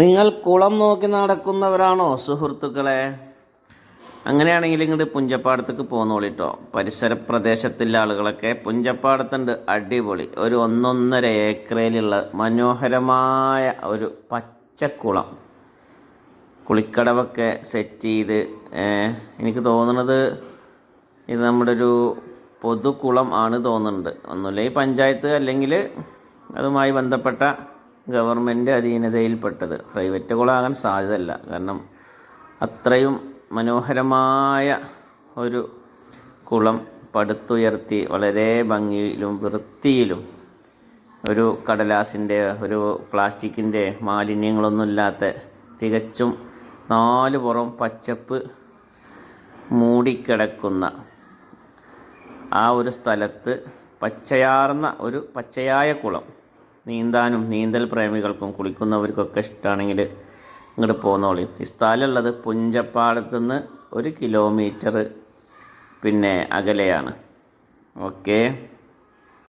നിങ്ങൾ കുളം നോക്കി നടക്കുന്നവരാണോ സുഹൃത്തുക്കളെ? അങ്ങനെയാണെങ്കിൽ ഇങ്ങോട്ട് പുഞ്ചപ്പാടത്തേക്ക് പോന്നോളിട്ടോ പരിസര പ്രദേശത്തുള്ള ആളുകളൊക്കെ പുഞ്ചപ്പാടത്തുണ്ട്. അടിപൊളി. ഒരു ഒന്നൊന്നര ഏക്കറയിലുള്ള മനോഹരമായ ഒരു പച്ചക്കുളം. കുളിക്കടവൊക്കെ സെറ്റ് ചെയ്ത് എനിക്ക് തോന്നുന്നത് ഇത് നമ്മുടെ ഒരു പൊതുകുളം ആണ് തോന്നുന്നുണ്ട് ഒന്നുമില്ല ഈ പഞ്ചായത്ത് അല്ലെങ്കിൽ അതുമായി ബന്ധപ്പെട്ട ഗവൺമെന്റ് അധീനതയിൽപ്പെട്ടത്. പ്രൈവറ്റ് കുളമാകാൻ സാധ്യതയല്ല. കാരണം അത്രയും മനോഹരമായ ഒരു കുളം പടുത്തുയർത്തി വളരെ ഭംഗിയിലും വൃത്തിയിലും ഒരു കടലാസിന്റെ ഒരു പ്ലാസ്റ്റിക്കിന്റെ മാലിന്യങ്ങളൊന്നുമില്ലാത്ത തികച്ചും നാല് പുറം പച്ചപ്പ് മൂടിക്കിടക്കുന്ന ആ ഒരു സ്ഥലത്ത് പച്ചയാർന്ന ഒരു പച്ചയായ കുളം. നീന്താനും നീന്തൽ പ്രേമികൾക്കും കുളിക്കുന്നവർക്കൊക്കെ ഇഷ്ടമാണെങ്കിൽ ഇങ്ങോട്ട് പോന്നോളി. ഈ സ്ഥലമുള്ളത് പുഞ്ചപ്പാടത്തു നിന്ന് ഒരു കിലോമീറ്റർ പിന്നെ അകലെയാണ്. ഓക്കേ.